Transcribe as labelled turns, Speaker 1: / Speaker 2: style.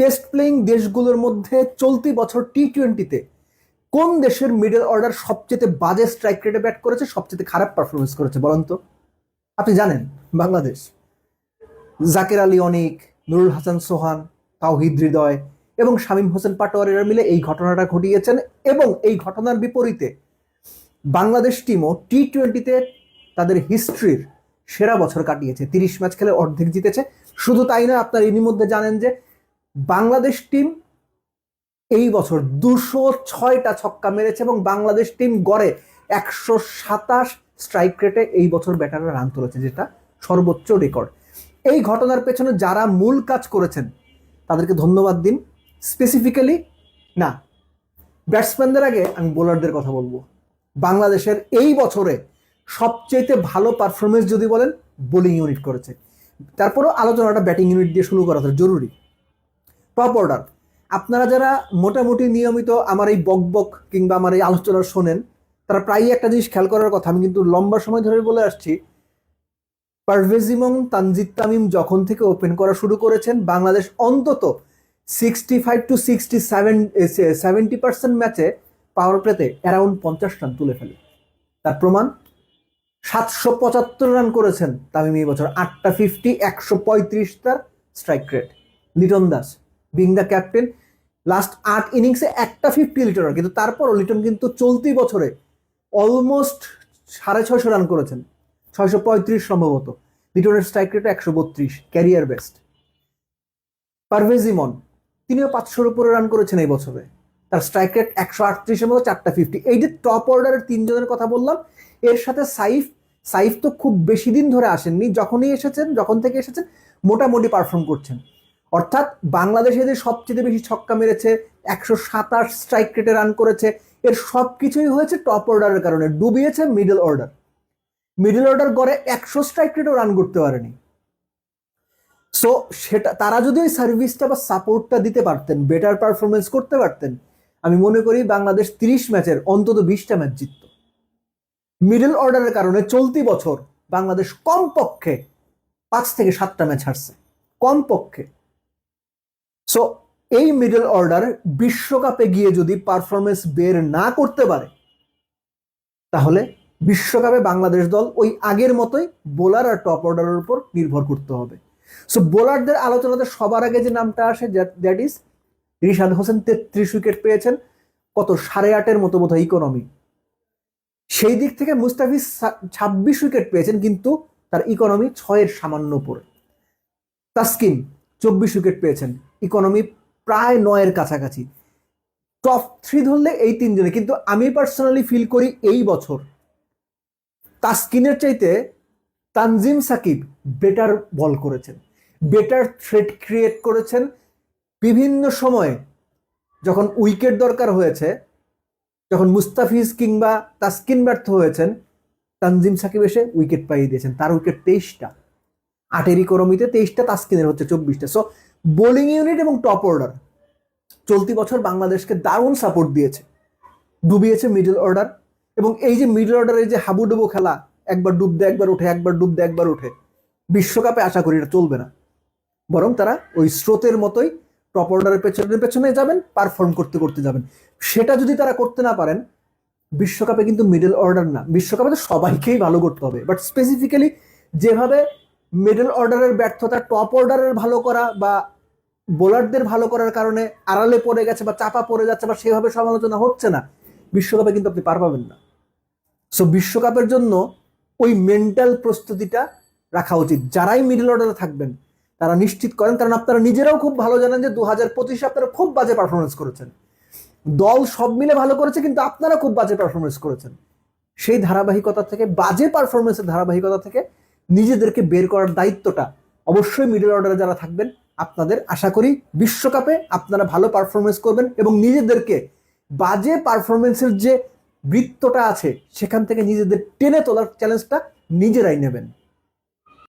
Speaker 1: Test playing দেশগুলোর মধ্যে চলতি বছর টি টোয়েন্টিতে কোন দেশের মিডল অর্ডার সবচেয়ে বাজে স্ট্রাইক রেটে ব্যাট করেছে, সবচেয়ে খারাপ পারফরমেন্স করেছে বলেন তো? আপনি জানেন, বাংলাদেশ। জাকের আলী অনিক, নুরুল হাসান সোহান, তাওহিদ হৃদয় এবং শামীম হোসেন পাটোয়ারিরা মিলে এই ঘটনাটা ঘটিয়েছেন এবং এই ঘটনার বিপরীতে বাংলাদেশ টিমও টি টোয়েন্টিতে তাদের হিস্ট্রির সেরা বছর কাটিয়েছে। তিরিশ ম্যাচ খেলে অর্ধেক জিতেছে। শুধু তাই না আপনার এরই মধ্যে জানেন যে বাংলাদেশ টিম এই বছর দুশো ছয়টা ছক্কা মেরেছে এবং বাংলাদেশ টিম গড়ে একশো সাতাশ স্ট্রাইক রেটে এই বছর ব্যাটাররা রান তুলেছে, যেটা সর্বোচ্চ রেকর্ড এই ঘটনার পেছনে যারা মূল কাজ করেছেন, তাদেরকে ধন্যবাদ দিন। স্পেসিফিক্যালি না ব্যাটসম্যানদের আগে আমি বোলারদের কথা বলব। বাংলাদেশের এই বছরে সবচেয়ে ভালো পারফরমেন্স যদি বলেন বোলিং ইউনিট করেছে। তারপরও আলোচনাটা ব্যাটিং ইউনিট দিয়ে শুরু করা জরুরি। টপ অর্ডার আপনারা যারা মোটামুটি নিয়মিত আমার এই বক বক কিংবা আমার এই আলোচনা শোনেন, তারা প্রায়ই একটা জিনিস খেয়াল করার কথা, আমি কিন্তু লম্বা সময় ধরে বলে আসছি। পারভেজ ইমং তানজিদ তামিম যখন থেকে ওপেন করা শুরু করেছেন, বাংলাদেশ অন্তত sixty five to sixty seven seventy percent ম্যাচে পাওয়ার প্লেতে অ্যারাউন্ড পঞ্চাশ রান তুলে ফেলে। তার প্রমাণ? সাতশো পঁচাত্তর রান করেছেন তামিম এই বছর, আটটা ফিফটি একশো পঁয়ত্রিশ তার strike rate Liton Das being the captain last আট ইনিংসে একটা ফিফটি লিটন কিন্তু তারপরও লিটন কিন্তু চলতি বছরে অলমোস্ট সাড়ে ছয়শো রান করেছেন, ছয়শো পঁয়ত্রিশ সম্ভবত। লিটনের স্ট্রাইক রেট একশো বত্রিশ ক্যারিয়ার বেস্ট পারভেজ ইমন তিনিও পাঁচশোর উপরে রান করেছেন এই বছরে। তার স্ট্রাইক রেট একশো আটত্রিশের মতো, চারটা ফিফটি এই যে টপ অর্ডারের তিনজনের কথা বললাম, এর সাথে সাইফ সাইফ তো খুব বেশি দিন ধরে আসেননি, যখনই এসেছেন, যখন থেকে এসেছেন, মোটামুটি পারফর্ম করছেন। অর্থাৎ বাংলাদেশে যে সবচেয়ে বেশি ছক্কা মেরেছে, একশো সাতাশ স্ট্রাইক রেটে রান করেছে। এর সব কিছুই হয়েছে টপ অর্ডারের কারণে, ডুবিয়েছে মিডল অর্ডার মিডল অর্ডার গড়ে একশো স্ট্রাইক রেটও রান করতে পারেনি। সো সেটা, তারা যদি ওই সার্ভিসটা বা সাপোর্টটা দিতে পারতেন বেটার পারফরমেন্স করতে পারতেন, আমি মনে করি বাংলাদেশ তিরিশ ম্যাচের অন্তত বিশটা ম্যাচ জিতত। মিডল অর্ডারের কারণে চলতি বছর বাংলাদেশ কমপক্ষে পাঁচ থেকে সাতটা ম্যাচ হারছে। কমপক্ষে। সো এই মিডল অর্ডার বিশ্বকাপে গিয়ে যদি পারফরমেন্স বের না করতে পারে, তাহলে বিশ্বকাপে বাংলাদেশ দল ওই আগের মতোই বোলার আর টপ অর্ডারের উপর নির্ভর করতে হবে। সো বোলারদের আলোচনাতে সবার আগে যে নামটা আসে দ্যাট ইজ রিশাদ হোসেন তেত্রিশ উইকেট পেয়েছেন, কত, সাড়ে আটের মতো বোধ হয় ইকোনমি সেই দিক থেকে মুস্তাফিজ ছাব্বিশ উইকেট পেয়েছেন, কিন্তু তার ইকোনমি ছয়ের সামান্য উপরে। তাস্কিন চব্বিশ উইকেট পেয়েছেন। ইকোনমি প্রায় নয়ের কাছাকাছি। টপ থ্রি ধরলে এই তিনজনে, কিন্তু আমি পার্সোনালি ফিল করি এই বছর তাস্কিনের চাইতে তানজিম সাকিব বেটার বল করেছেন বেটার থ্রেট ক্রিয়েট করেছেন। বিভিন্ন সময়ে যখন উইকেট দরকার হয়েছে, যখন মুস্তাফিজ কিংবা তাস্কিন ব্যর্থ হয়েছেন, তানজিম সাকিব এসে উইকেট পাইয়ে দিয়েছেন, তার উইকেট তেইশটা। আটের ইকোনমিতে তেইশটা, তাস্কিনের হচ্ছে চব্বিশটা। সো বোলিং ইউনিট এবং টপ অর্ডার চলতি বছর বাংলাদেশকে দারুণ সাপোর্ট দিয়েছে। ডুবিয়েছে মিডল অর্ডার এবং এই যে মিডল অর্ডারের যে হাবুডুবু খেলা, একবার ডুব দেয় একবার উঠে, একবার ডুব দেয় একবার উঠে, বিশ্বকাপে আশা করি এটা চলবে না। বরং তারা ওই স্রোতের মতোই টপ অর্ডারের পেছনে পেছনে যাবেন পারফর্ম করতে করতে যাবেন। সেটা যদি তারা করতে না পারেন, বিশ্বকাপে কিন্তু মিডল অর্ডার না। বিশ্বকাপে তো সবাইকেই ভালো করতে হবে। বাট স্পেসিফিক্যালি যেভাবে মিডল অর্ডারের ব্যর্থতা টপ অর্ডারের ভালো করা বা বোলারদের ভালো করার কারণে আড়ালে পড়ে গেছে বা চাপা পড়ে যাচ্ছে বা সেভাবে সমালোচনা হচ্ছে না, বিশ্বকাপে কিন্তু আপনি পার পাবেন না। সো বিশ্বকাপের জন্য ওই মেন্টাল প্রস্তুতিটা রাখা উচিত। যারাই মিডল অর্ডারে থাকবেন, তারা নিশ্চিত করেন, কারণ আপনারা নিজেরাও খুব ভালো জানেন যে দু হাজার পঁচিশে আপনারা খুব বাজে পারফরমেন্স করেছেন। দল সব মিলে ভালো করেছে, কিন্তু আপনারা খুব বাজে পারফরমেন্স করেছেন। সেই ধারাবাহিকতা থেকে, বাজে পারফরমেন্সের ধারাবাহিকতা থেকে নিজেদেরকে বের করার দায়িত্বটা অবশ্যই মিডল অর্ডারে যারা থাকবেন, আপনাদের আশা করি বিশ্বকাপে আপনারা ভালো পারফরমেন্স করবেন এবং নিজেদেরকে বাজে পারফরমেন্সের যে বৃত্তটা আছে, সেখান থেকে নিজেদের টেনে তোলার চ্যালেঞ্জটা নিজেরাই নেবেন।